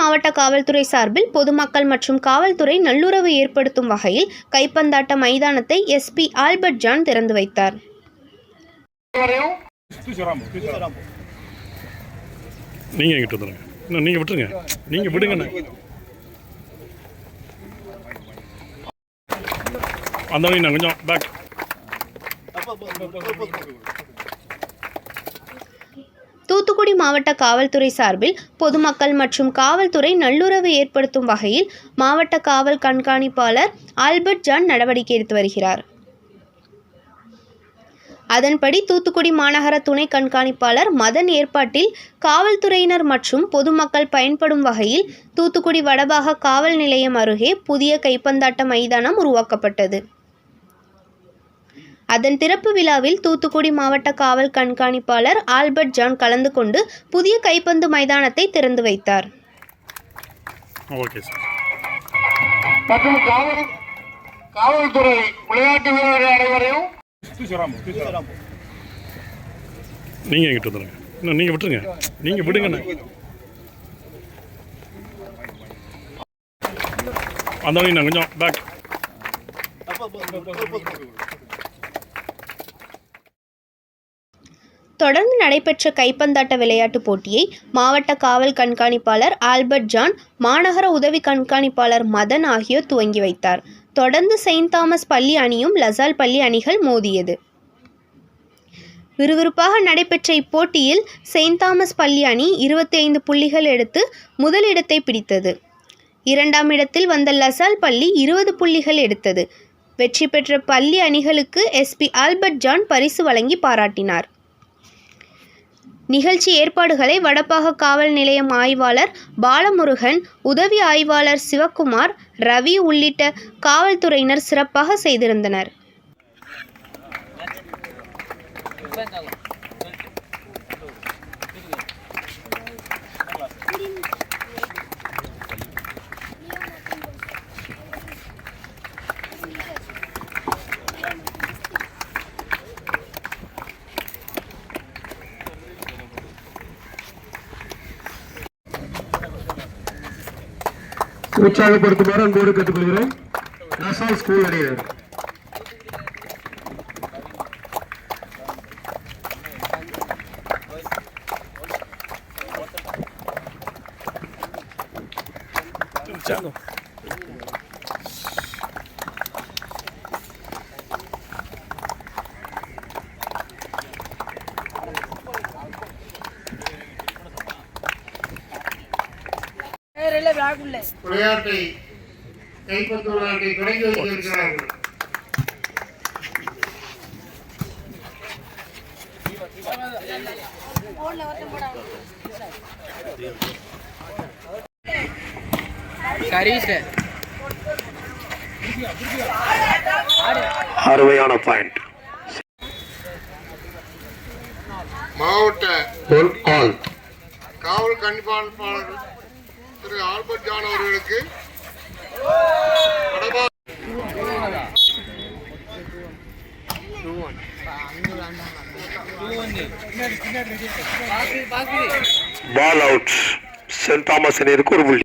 மாவட்ட காவல்துறை சார்பில் பொதுமக்கள் மற்றும் காவல்துறை நல்லுறவு ஏற்படுத்தும் வகையில் கைப்பந்தாட்ட மைதானத்தை எஸ்பி ஆல்பர்ட் ஜான் திறந்து வைத்தார். நீங்கள் எங்கிட்ட வந்துடுங்க இன்னும் விட்டுருங்க. நீங்கள் விடுங்கண்ணே. அந்த கொஞ்சம் பேக் மாவட்ட காவல்துறை சார்பில் பொதுமக்கள் மற்றும் காவல்துறை நல்லுறவு ஏற்படுத்தும் வகையில் மாவட்ட காவல் கண்காணிப்பாளர் ஆல்பர்ட் ஜான் நடவடிக்கை எடுத்து வருகிறார். அதன்படி தூத்துக்குடி மாநகர துணை கண்காணிப்பாளர் மதன் ஏற்பாட்டில் காவல்துறையினர் மற்றும் பொதுமக்கள் பயன்படும் வகையில் தூத்துக்குடி வடபாக காவல் நிலையம் அருகே புதிய கைப்பந்தாட்ட மைதானம் உருவாக்கப்பட்டது. அதன் திறப்பு விழாவில் தூத்துக்குடி மாவட்ட காவல் கண்காணிப்பாளர் ஆல்பர்ட் ஜான் கலந்து கொண்டு புதிய கைப்பந்து மைதானத்தை திறந்து வைத்தார். Okay sir. மற்றும் காவல் காவல்துறை விளையாட்டு வீரர்கள் அனைவரையும் எங்கிட்ட விட்டுருங்க. அந்த கொஞ்சம் பேக் தொடர்ந்து நடைபெற்ற கைப்பந்தாட்ட விளையாட்டுப் போட்டியை மாவட்ட காவல் கண்காணிப்பாளர் ஆல்பர்ட் ஜான் மாநகர உதவி கண்காணிப்பாளர் மதன் ஆகியோர் துவங்கி வைத்தார். தொடர்ந்து செயின்ட் தாமஸ் பள்ளி அணியும் லசால் பள்ளி அணிகள் மோதியது. விறுவிறுப்பாக நடைபெற்ற இப்போட்டியில் செயின்ட் தாமஸ் பள்ளி அணி இருபத்தி ஐந்து புள்ளிகள் எடுத்து முதலிடத்தை பிடித்தது. இரண்டாம் இடத்தில் வந்த லசால் பள்ளி இருபது புள்ளிகள் எடுத்தது. வெற்றி பெற்ற பள்ளி அணிகளுக்கு எஸ்பி ஆல்பர்ட் ஜான் பரிசு வழங்கி பாராட்டினார். நிகழ்ச்சி ஏற்பாடுகளை வடபாக காவல் நிலையம் ஆய்வாளர் பாலமுருகன் உதவி ஆய்வாளர் சிவக்குமார் ரவி உள்ளிட்ட காவல்துறையினர் சிறப்பாக செய்திருந்தனர். உற்சாகப்படுத்துமாறு அன்போடு கேட்டுக்கொள்கிறேன். நசால் ஸ்கூல் அணியினர். चलो விளையாட்டை கைப்பற்று விளையாட்டை தொடங்கி வைத்திருக்கிறார்கள். அருமையான பாயிண்ட் மாவட்ட காவல் கண்காணிப்பாளர் திரு ஆல்பர்ட் ஜான் அவர்களுக்கு பால் அவுட் சென்ட் தாமஸ் அணியருக்கு ஒரு புள்ளி?